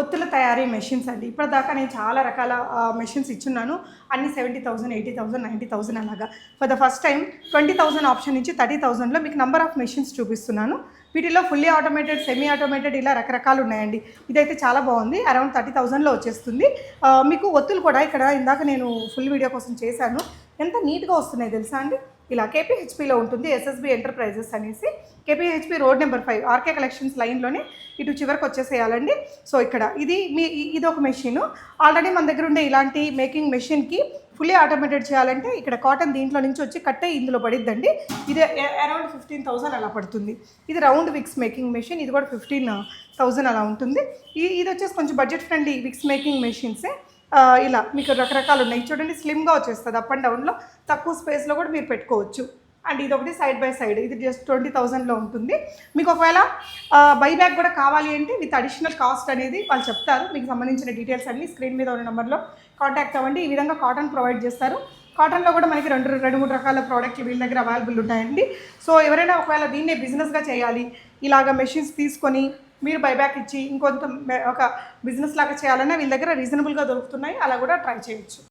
ఒత్తుల తయారీ మెషిన్స్ అండి. ఇప్పటిదాకా నేను చాలా రకాల మెషిన్స్ ఇచ్చున్నాను. అన్ని seventy thousand eighty thousand ninety thousand అలాగా. For the first time twenty thousand option నుంచి థర్టీ థౌసండ్లో మీకు నెంబర్ ఆఫ్ మెషిన్స్ చూపిస్తున్నాను. వీటిలో ఫుల్లీ ఆటోమేటెడ్ సెమీ ఆటోమేటెడ్ ఇలా రకరకాలు ఉన్నాయండి. ఇదైతే చాలా బాగుంది. అరౌండ్ థర్టీ థౌసండ్లో వచ్చేస్తుంది. మీకు ఒత్తులు కూడా ఇక్కడ ఇందాక నేను ఫుల్ వీడియో కోసం చేశాను. ఎంత నీట్గా వస్తున్నాయి తెలుసా అండి? ఇలా కేపీహెచ్పిలో ఉంటుంది ఎస్ఎస్బి ఎంటర్ప్రైజెస్ అనేసి. KPHB road number five RK collections లైన్లోనే ఇటు చివరికి వచ్చేసేయాలండి. సో ఇక్కడ ఇది మీ ఇది ఒక మెషిన్. ఆల్రెడీ మన దగ్గర ఉండే ఇలాంటి మేకింగ్ మెషిన్కి ఫుల్లీ ఆటోమేటెడ్ చేయాలంటే ఇక్కడ కాటన్ దీంట్లో నుంచి వచ్చి కట్టే ఇందులో పడిద్దండి. ఇది అరౌండ్ ఫిఫ్టీన్ థౌసండ్ అలా పడుతుంది. ఇది రౌండ్ విక్స్ మేకింగ్ మెషిన్ ఇది కూడా ఫిఫ్టీన్ థౌసండ్ అలా ఉంటుంది. ఈ- ఇది వచ్చేసి కొంచెం బడ్జెట్ ఫ్రెండ్లీ విక్స్ మేకింగ్ మెషిన్సే ఇలా మీకు రకరకాలు ఉన్నాయి. చూడండి స్లిమ్గా వచ్చేస్తుంది అప్ అండ్ డౌన్లో తక్కువ స్పేస్లో కూడా మీరు పెట్టుకోవచ్చు. అండ్ ఇది ఒకటి సైడ్ బై సైడ్ ఇది జస్ట్ ట్వంటీ థౌజండ్లో ఉంటుంది. మీకు ఒకవేళ బైబ్యాక్ కూడా కావాలి అంటే విత్ అడిషనల్ కాస్ట్ అనేది వాళ్ళు చెప్తారు. మీకు సంబంధించిన డీటెయిల్స్ అన్ని స్క్రీన్ మీద ఉన్న నెంబర్లో కాంటాక్ట్ అవ్వండి. ఈ విధంగా కాటన్ ప్రొవైడ్ చేస్తారు. కాటన్లో కూడా మనకి రెండు రెండు మూడు రకాల ప్రోడక్ట్లు వీళ్ళ దగ్గర అవైలబుల్ ఉంటాయండి. సో ఎవరైనా ఒకవేళ దీన్నే బిజినెస్గా చేయాలి ఇలాగ మెషిన్స్ తీసుకొని మీరు బైబ్యాక్ ఇచ్చి ఇంకొంత ఒక బిజినెస్ లాగా చేయాలన్నా వీళ్ళ దగ్గర రీజనబుల్గా దొరుకుతున్నాయి. అలా కూడా ట్రై చేయొచ్చు.